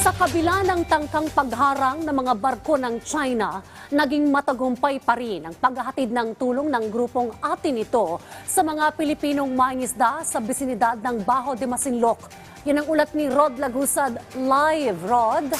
Sa kabila ng tangkang pagharang ng mga barko ng China, naging matagumpay pa rin ang paghahatid ng tulong ng grupong atin ito sa mga Pilipinong mangisda sa bisinidad ng Baho de Masinloc. Yan ang ulat ni Rod Lagusad live. Rod?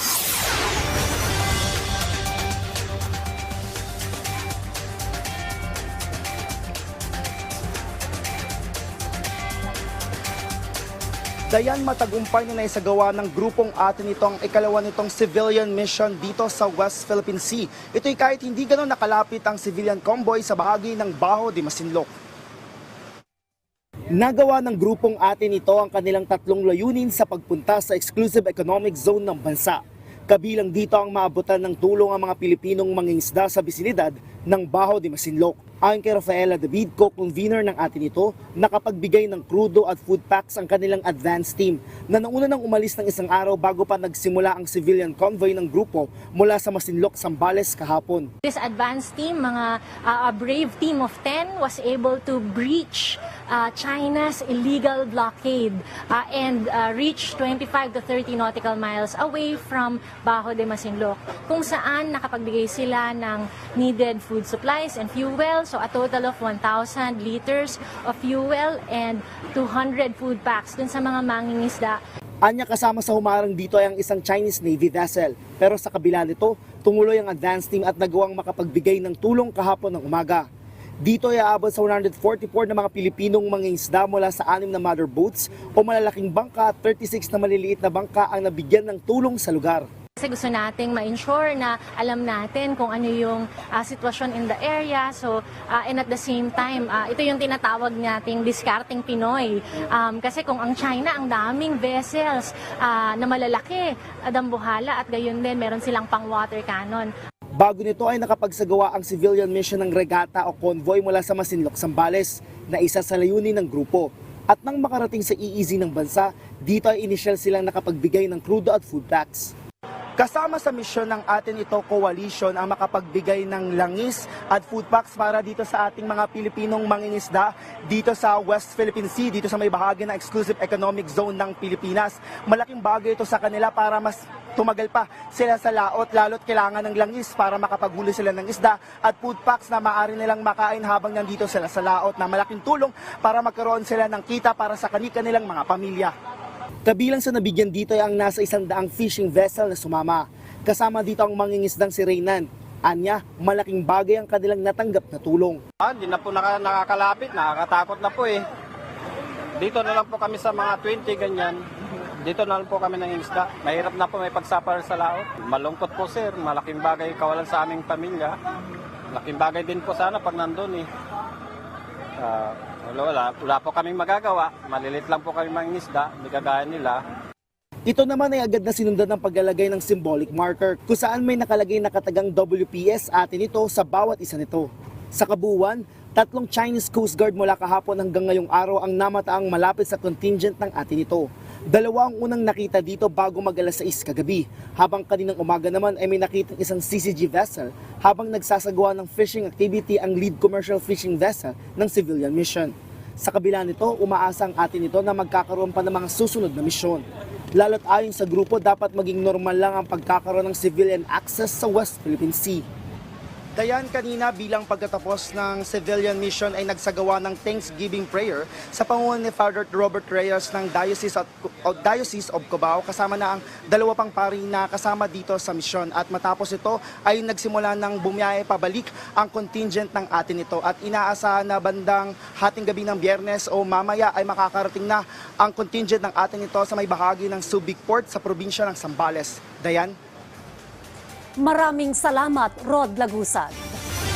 Dayan matagumpay na naisagawa ng grupong atin itong ikalawa nitong civilian mission dito sa West Philippine Sea. Ito'y kahit hindi gano'n nakalapit ang civilian convoy sa bahagi ng Baho de Masinloc. Nagawa ng grupong atin ito ang kanilang tatlong layunin sa pagpunta sa exclusive economic zone ng bansa. Kabilang dito ang maabutan ng tulong ang mga Pilipinong mangingisda sa bisinidad ng Baho de Masinloc. Ayon kay Rafaela David, co-convener ng atin ito, nakapagbigay ng krudo at food packs ang kanilang advance team na nauna nang umalis ng isang araw bago pa nagsimula ang civilian convoy ng grupo mula sa Masinloc, Sambales kahapon. This advanced team, mga uh, a brave team of 10 was able to breach uh, China's illegal blockade uh, and uh, reach 25 to 30 nautical miles away from Bajo de Masinloc kung saan nakapagbigay sila ng needed food supplies and fuel so a total of 1,000 liters of fuel and 200 food packs dun sa mga mangingisda Anya kasama sa humarang dito ay ang isang Chinese Navy vessel. Pero sa kabila nito, tumuloy ang advance team at nagawang makapagbigay ng tulong kahapon ng umaga. Dito ay aabot sa 144 na mga Pilipinong mangingisda mula sa anim na mother boats o malalaking bangka at 36 na maliliit na bangka ang nabigyan ng tulong sa lugar. Kasi gusto nating ma-ensure na alam natin kung ano yung ah, sitwasyon in the area. So, ah, and at the same time, ah, ito yung tinatawag nating discarding Pinoy. Um, kasi kung ang China, ang daming vessels ah, na malalaki, adambuhala at gayon din, meron silang pang water cannon. Bago nito ay nakapagsagawa ang civilian mission ng regata o convoy mula sa Masinloc, Sambales na isa sa layunin ng grupo. At nang makarating sa EEZ ng bansa, dito ay inisyal silang nakapagbigay ng crudo at food packs. Kasama sa misyon ng atin ito coalition ang makapagbigay ng langis at food packs para dito sa ating mga Pilipinong mangingisda dito sa West Philippine Sea, dito sa may bahagi ng exclusive economic zone ng Pilipinas. Malaking bagay ito sa kanila para mas tumagal pa sila sa laot lalo't kailangan ng langis para makapaghuli sila ng isda at food packs na maaari nilang makain habang nandito sila sa laot na malaking tulong para magkaroon sila ng kita para sa kanilang mga pamilya. Kabilang sa nabigyan dito ay ang nasa isang daang fishing vessel na sumama. Kasama dito ang mangingisdang si Reynan. Anya, malaking bagay ang kanilang natanggap na tulong. Ah, hindi na po naka, nakakalapit, nakakatakot na po eh. Dito na lang po kami sa mga 20 ganyan. Dito na lang po kami ng isda. Mahirap na po may pagsapar sa laot. Malungkot po sir, malaking bagay kawalan sa aming pamilya. Malaking bagay din po sana pag nandun eh. Ah, wala, wala, wala po kaming magagawa. Malilit lang po kami mga isda, hindi kagaya nila. Ito naman ay agad na sinundan ng paglalagay ng symbolic marker kung saan may nakalagay na katagang WPS atin ito sa bawat isa nito. Sa kabuuan, tatlong Chinese Coast Guard mula kahapon hanggang ngayong araw ang namataang malapit sa contingent ng atin ito. Dalawa ang unang nakita dito bago mag alas 6 kagabi, habang kaninang umaga naman ay may nakitang isang CCG vessel habang nagsasagawa ng fishing activity ang lead commercial fishing vessel ng civilian mission. Sa kabila nito, umaasa ang atin ito na magkakaroon pa ng mga susunod na misyon. Lalo't ayon sa grupo, dapat maging normal lang ang pagkakaroon ng civilian access sa West Philippine Sea. Dayan kanina bilang pagkatapos ng civilian mission ay nagsagawa ng Thanksgiving prayer sa pangunan ni Father Robert Reyes ng Diocese of, o Diocese of Cubao kasama na ang dalawa pang pari na kasama dito sa misyon at matapos ito ay nagsimula ng bumiyahe pabalik ang contingent ng atin ito at inaasahan na bandang hating gabi ng biyernes o mamaya ay makakarating na ang contingent ng atin ito sa may bahagi ng Subic Port sa probinsya ng Sambales. Dayan? Maraming salamat, Rod Lagusad.